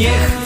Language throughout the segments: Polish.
не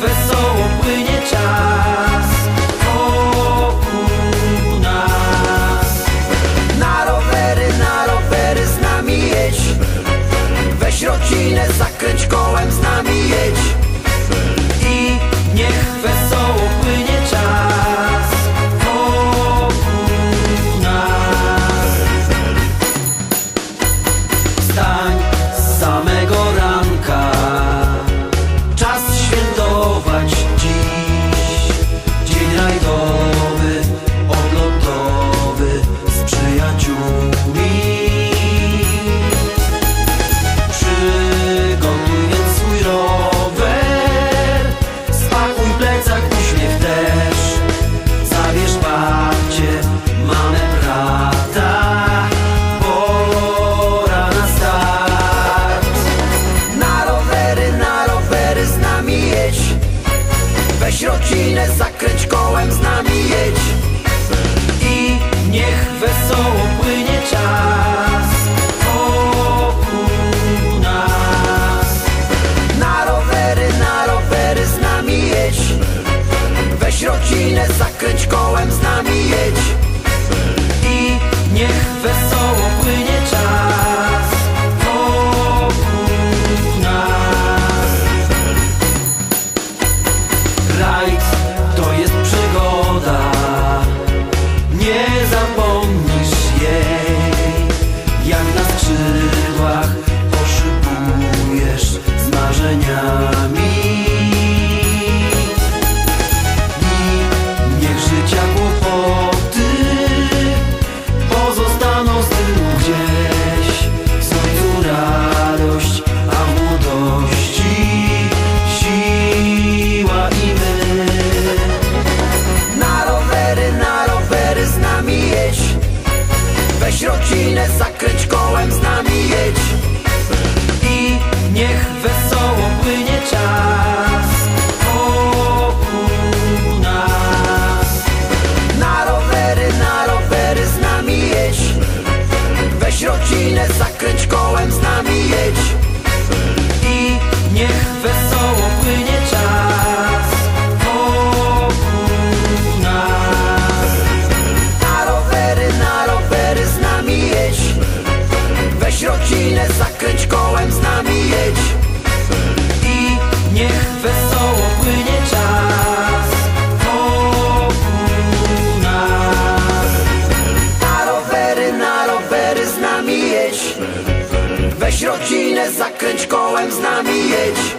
zakręć kołem, z nami jedź.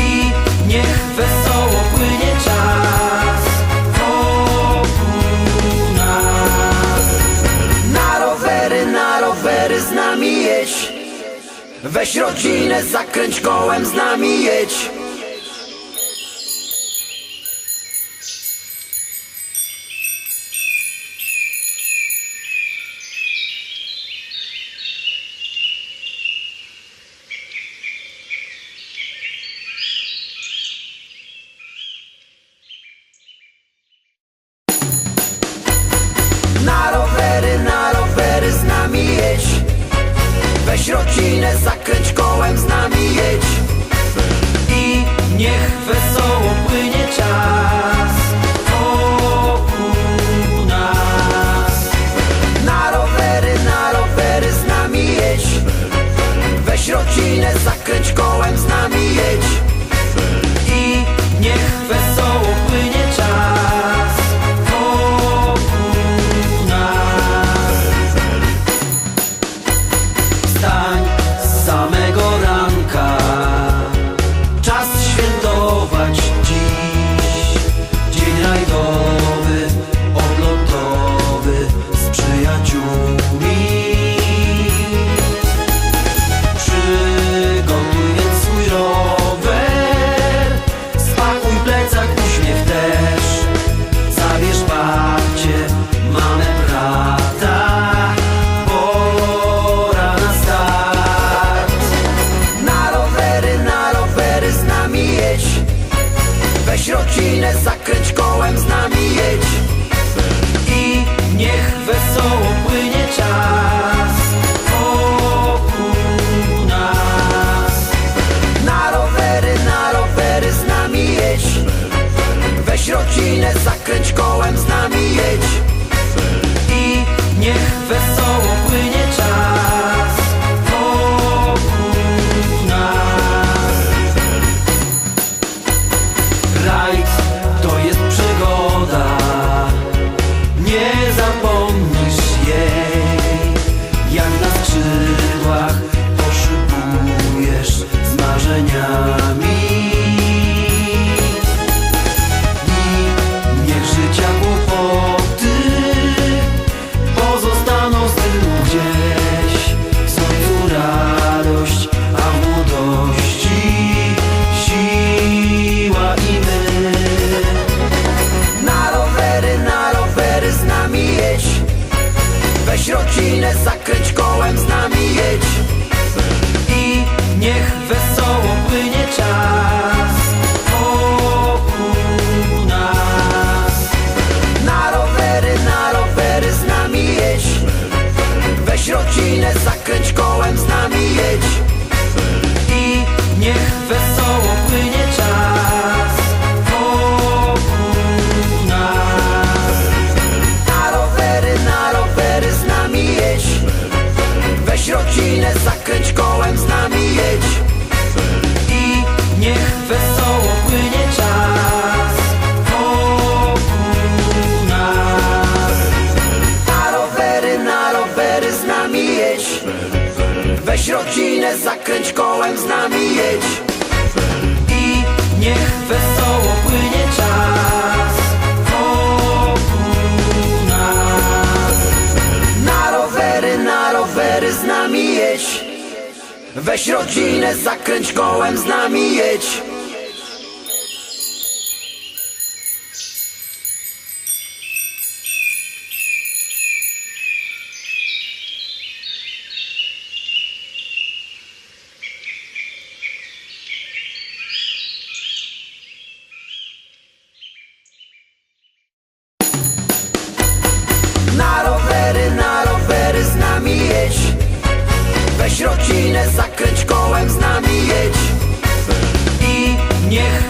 I niech wesoło płynie czas wokół nas. Na rowery, na rowery, z nami jedź. Weź rodzinę, zakręć kołem, z nami jedź. Kołem z nami jedź. I niech wesoło płynie czas Wokół nas. Na rowery, na rowery z nami jedź. Weź rodzinę, zakręć kołem z nami jedź Rodzinę, zakręć kołem z nami jedź. I niech